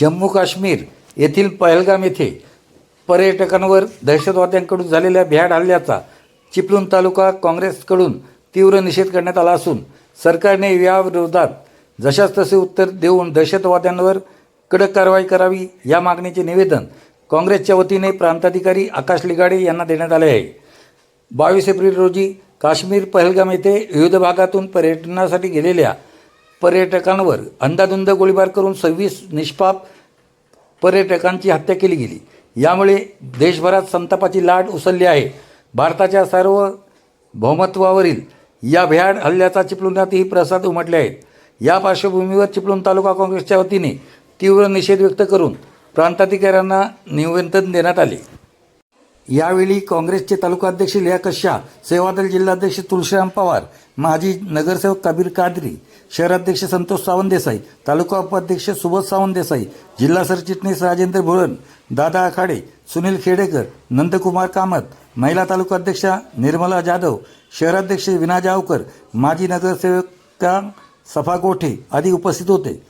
जम्मू काश्मीर येथील पहलगाम येथे पर्यटकांवर दहशतवाद्यांकडून झालेल्या भ्याड हल्ल्याचा चिपळूण तालुका काँग्रेसकडून तीव्र निषेध करण्यात आला असून सरकारने याविरोधात जशाच तसे उत्तर देऊन दहशतवाद्यांवर कडक कारवाई करावी या मागणीचे निवेदन काँग्रेसच्या वतीने प्रांताधिकारी आकाश लिगाडे यांना देण्यात आले आहे. बावीस एप्रिल रोजी काश्मीर पहलगाम येथे विविध भागातून पर्यटनासाठी गेलेल्या पर्यटकांवर अंदाधुंद गोळीबार करून सव्वीस निष्पाप पर्यटकांची हत्या केली गेली. यामुळे देशभरात संतापाची लाट उसळली आहे. भारताच्या सार्वभौमत्वावरील या भ्याड हल्ल्याचा चिपळुणातही प्रसाद उमटले आहेत. या पार्श्वभूमीवर चिपळूण तालुका काँग्रेसच्या वतीने तीव्र निषेध व्यक्त करून प्रांताधिकाऱ्यांना निवेदन देण्यात आले. यावेळी काँग्रेसचे तालुकाध्यक्ष लिया कश्या सेवादल जिल्हाध्यक्ष तुळशीराम पवार माजी नगरसेवक कबीर कादरी शहराध्यक्ष संतोष सावंत देसाई तालुका उपाध्यक्ष सुबोध सावंत देसाई जिल्हा सरचिटणीस राजेंद्र भुरण दादा आखाडे सुनील खेडेकर नंदकुमार कामत महिला तालुकाध्यक्षा निर्मला जाधव शहराध्यक्ष विना जावकर माजी नगरसेवका सफा गोठे आदी उपस्थित होते.